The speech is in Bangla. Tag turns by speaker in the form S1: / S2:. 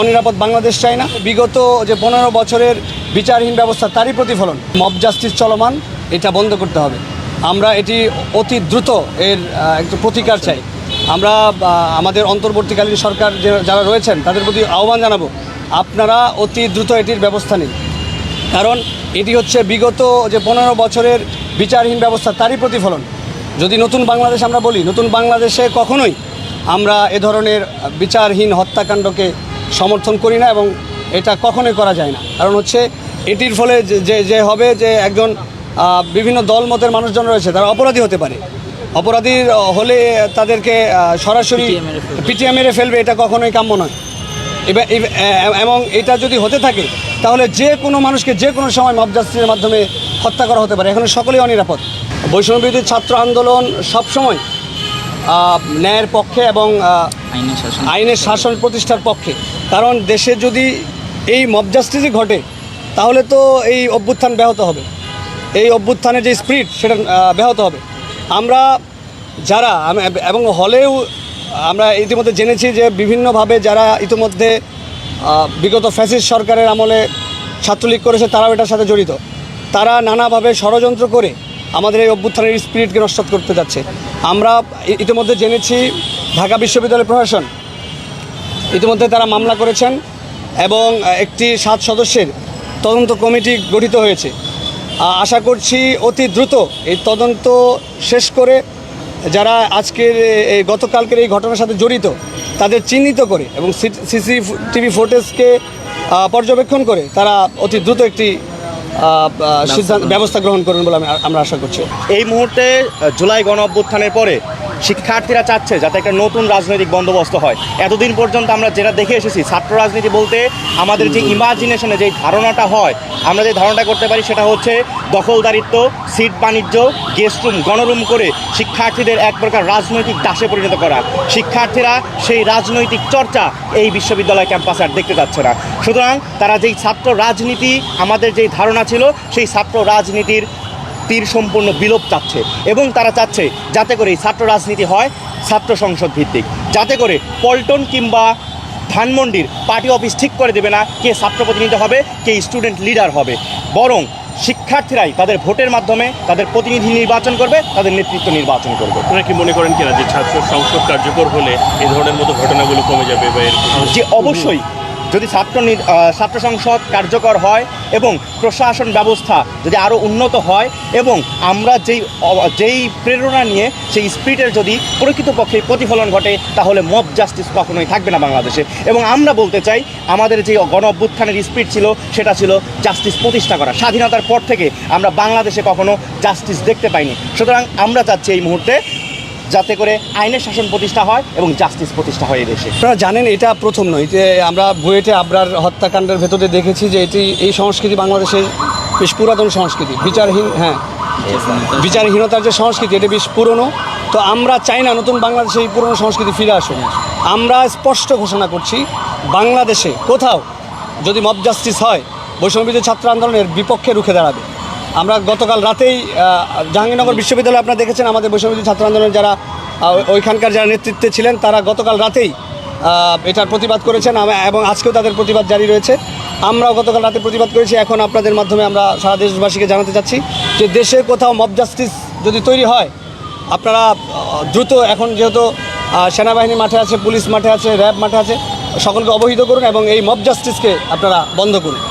S1: অনিরাপদ বাংলাদেশ চাই না। বিগত যে পনেরো বছরের বিচারহীন ব্যবস্থা, তারই প্রতিফলন। মব জাস্টিস চলমান, এটা বন্ধ করতে হবে। আমরা এটি অতি দ্রুত এর একটু প্রতিকার চাই। আমরা আমাদের অন্তর্বর্তীকালীন সরকার যারা রয়েছেন, তাদের প্রতি আহ্বান জানাব, আপনারা অতি দ্রুত এটির ব্যবস্থা নিন। কারণ এটি হচ্ছে বিগত যে পনেরো বছরের বিচারহীন ব্যবস্থা, তারই প্রতিফলন। যদি নতুন বাংলাদেশ আমরা বলি, নতুন বাংলাদেশে কখনোই আমরা এ ধরনের বিচারহীন হত্যাকাণ্ডকে সমর্থন করি না এবং এটা কখনোই করা যায় না। কারণ হচ্ছে এটির ফলে যে- যে হবে যে একজন বিভিন্ন দলমতের মানুষজন রয়েছে তারা অপরাধী হতে পারে। অপরাধীর হলে তাদেরকে সরাসরি পিটিএ মেরে ফেলবে। এটা কখনোই কাম্য নয়। এবার এবং এটা যদি হতে থাকে তাহলে যে কোনো মানুষকে যে কোনো সময় মব মাধ্যমে হত্যা করা হতে পারে। এখানে সকলেই অনিরাপদ। বৈষম্য বিরোধী ছাত্র আন্দোলন সবসময় ন্যায়ের পক্ষে এবং
S2: আইনের শাসন
S1: প্রতিষ্ঠার পক্ষে। কারণ দেশে যদি এই মব জাস্টিসই ঘটে তাহলে তো এই অভ্যুত্থান ব্যাহত হবে। এই অভ্যুত্থানের যে স্পিরিট সেটা ব্যাহত হবে। আমরা যারা এবং হলেও আমরা ইতিমধ্যে জেনেছি যে বিভিন্নভাবে যারা ইতিমধ্যে বিগত ফ্যাসিস্ট সরকারের আমলে ছাত্রলীগ করেছে তারাও এটার সাথে জড়িত। তারা নানাভাবে ষড়যন্ত্র করে আমাদের এই অভ্যুত্থানের স্পিরিটকে নষ্ট করতে যাচ্ছে। আমরা ইতিমধ্যে জেনেছি ঢাকা বিশ্ববিদ্যালয় প্রশাসন ইতিমধ্যে তারা মামলা করেছেন এবং একটি সাত সদস্যের তদন্ত কমিটি গঠিত হয়েছে। আশা করছি অতি দ্রুত এই তদন্ত শেষ করে যারা আজকের গতকালকের এই ঘটনার সাথে জড়িত, তাদের চিহ্নিত করে এবং সিসি টিভি ফুটেজকে পর্যবেক্ষণ করে তারা অতি দ্রুত একটি সিদ্ধান্ত ব্যবস্থা গ্রহণ করবেন বলে আমি আমরা আশা করছি।
S3: এই মুহূর্তে জুলাই গণ অভ্যুত্থানের পরে শিক্ষার্থীরা চাচ্ছে যাতে একটা নতুন রাজনৈতিক বন্দোবস্ত হয়। এতদিন পর্যন্ত আমরা যেটা দেখে এসেছি ছাত্র রাজনীতি বলতে আমাদের যে ইমাজিনেশনে যে ধারণাটা হয় আমরা যে ধারণাটা করতে পারি সেটা হচ্ছে দখলদারিত্ব সিট বাণিজ্য গেস্ট রুম গণরুম করে শিক্ষার্থীদের এক প্রকার রাজনৈতিক দাসে পরিণত করা। শিক্ষার্থীরা সেই রাজনৈতিক চর্চা এই বিশ্ববিদ্যালয় ক্যাম্পাসে আর দেখতে যাচ্ছে না। সুতরাং তারা যেই ছাত্র রাজনীতি আমাদের যেই ধারণা ছিল সেই ছাত্র রাজনীতির তীর সম্পূর্ণ বিলোপ চাচ্ছে এবং তারা চাচ্ছে যাতে করে এই ছাত্র রাজনীতি হয় ছাত্র সংসদ ভিত্তিক। যাতে করে পল্টন কিংবা ধানমন্ডির পার্টি অফিস ঠিক করে দেবে না কে ছাত্র প্রতিনিধি হবে কে স্টুডেন্ট লিডার হবে। বরং শিক্ষার্থীরাই তাদের ভোটের মাধ্যমে তাদের প্রতিনিধি নির্বাচন করবে তাদের নেতৃত্ব নির্বাচন করবে।
S4: আপনারা কি মনে করেন কিনা যে ছাত্র সংসদ কার্যকর হলে এই ধরনের মতো ঘটনাগুলো কমে যাবে বা
S3: যে অবশ্যই। যদি ছাত্র ছাত্র সংসদ কার্যকর হয় এবং প্রশাসন ব্যবস্থা যদি আরও উন্নত হয় এবং আমরা যেই যেই প্রেরণা নিয়ে সেই স্পিরিটের যদি প্রকৃতপক্ষে প্রতিফলন ঘটে, তাহলে মব জাস্টিস কখনোই থাকবে না বাংলাদেশে। এবং আমরা বলতে চাই, আমাদের যে গণ অভ্যুত্থানের স্পিরিট ছিল, সেটা ছিল জাস্টিস প্রতিষ্ঠা করা। স্বাধীনতার পর থেকে আমরা বাংলাদেশে কখনো জাস্টিস দেখতে পাইনি। সুতরাং আমরা চাচ্ছি এই মুহূর্তে যাতে করে আইনের শাসন প্রতিষ্ঠা হয় এবং জাস্টিস প্রতিষ্ঠা হয় দেশে।
S1: আপনারা জানেন এটা প্রথম নয়। যে আমরা বুয়েটে আবরার হত্যাকাণ্ডের ভেতরে দেখেছি যে এটি এই সংস্কৃতি বাংলাদেশের বেশ পুরাতন সংস্কৃতি। বিচারহীন হ্যাঁ। বিচারহীনতার যে সংস্কৃতি, এটা বেশ পুরনো। তো আমরা চাই না নতুন বাংলাদেশে এই পুরনো সংস্কৃতি ফিরে আসুন আমরা স্পষ্ট ঘোষণা করছি, বাংলাদেশে কোথাও যদি মব জাস্টিস হয় বৈষম্যবিদ্য ছাত্র আন্দোলনের বিপক্ষে রুখে দাঁড়াবে। আমরা গতকাল রাতেই জাহাঙ্গীরনগর বিশ্ববিদ্যালয়ে আপনারা দেখেছেন আমাদের বৈষম্যবিদ্য ছাত্র আন্দোলনের যারা ওইখানকার যারা নেতৃত্বে ছিলেন, তারা গতকাল রাতেই এটার প্রতিবাদ করেছেন এবং আজকেও তাদের প্রতিবাদ জারি রয়েছে। আমরাও গতকাল রাতে প্রতিবাদ করেছি, এখন আপনাদের মাধ্যমে আমরা সারা দেশবাসীকে জানাতে চাচ্ছি যে দেশে কোথাও মব জাস্টিস যদি তৈরি হয়, আপনারা দ্রুত এখন যেহেতু সেনাবাহিনী মাঠে আছে, পুলিশ মাঠে আছে, র্যাব মাঠে আছে, সকলকে অবহিত করুন এবং এই মব জাস্টিসকে আপনারা বন্ধ করুন।